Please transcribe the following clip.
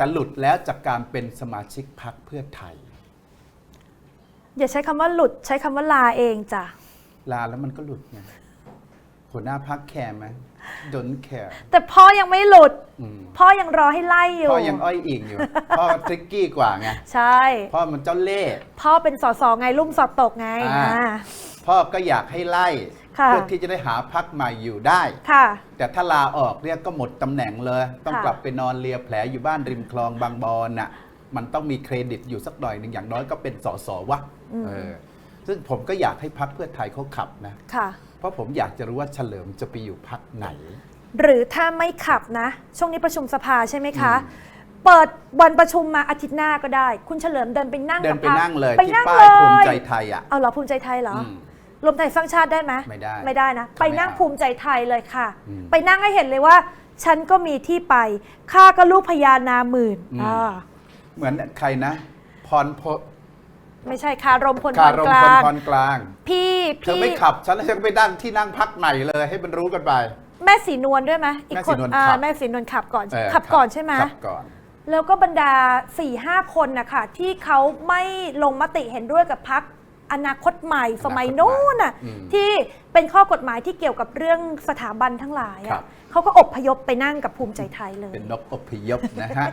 แต่หลุดแล้วจากการเป็นสมาชิกพรรคเพื่อไทย อย่าใช้คำว่าหลุดใช้คำว่าลาเองจ้ะ ลาแล้วมันก็หลุดไงหัวหน้าพักแคร์ไหมดนแคร์แต่พ่อยังไม่หลุด อืม พ่อยังรอให้ไล่อยู่ พ่อยังอ้อยอิงอยู่ พ่อทริกกี้กว่าไง ใช่ พ่อมันเจ้าเล่ห์ พ่อเป็นสสไงลุ่มสอบตกไงอ่า อ่าพ่อก็อยากให้ไล่ ค่ะ เพื่อที่จะได้หาพักใหม่อยู่ได้ ค่ะ แต่ถ้าลาออกเนี่ยก็หมดตำแหน่งเลย ต้องค่ะ กลับไปนอนเลียแผลอยู่บ้านริมคลองบางบอนน่ะมันต้องมีเครดิตอยู่สักหน่อยหนึ่งอย่างน้อยก็เป็นสสวะเออซึ่งผมก็อยากให้พักเพื่อไทยเขาขับนะ ค่ะ เพราะผมอยากจะรู้ว่าเฉลิมจะไปอยู่พักไหน หรือถ้าไม่ขับนะ ช่วงนี้ประชุมสภาใช่ไหมคะอืมเปิดวันประชุมมาอาทิตย์หน้าก็ได้ คุณเฉลิมเดินไปนั่งเดินกับไปพรรคนั่งเลยไปที่นั่งป้าเลยภูมิใจไทยอะ เอาเหรอภูมิใจไทยเหรออม รวมไทยสร้างชาติได้ไหมไม่ได้ไม่ได้นะเขาไปไม่นั่งเอาภูมิใจไทยเลยค่ะ อืม ไปนั่งให้เห็นเลยว่า ฉันก็มีที่ไปข้าก็ลูกพญานาหมื่นอืมอ่าเหมือนใครนะ พรพไม่ใช่คารมพลคาพรรมกพลลางพรกลาง พี่เธอพี่ไม่ขับ ฉันแล้วฉันก็ไปนั่งที่นั่งพักใหม่เลย ให้มันรู้กันไป แม่สีนวลด้วยไหมอีกแม่คศรีนนวลอ่าขับ แม่สีนวลขับก่อนเออขับก่อนใช่ไหม ขับก่อน แล้วก็บรรดา4ี่ห้าคนนะคะที่เขาไม่ลงมติเห็นด้วยกับพัก อนาคตใหม่สมัยโน้นน่ะอืมที่เป็นข้อกฎหมายที่เกี่ยวกับเรื่องสถาบันทั้งหลายครัอะบ เขาก็อบพยพไปนั่งกับภูมิใจไทยเลย เป็นนกอพยพนะฮะ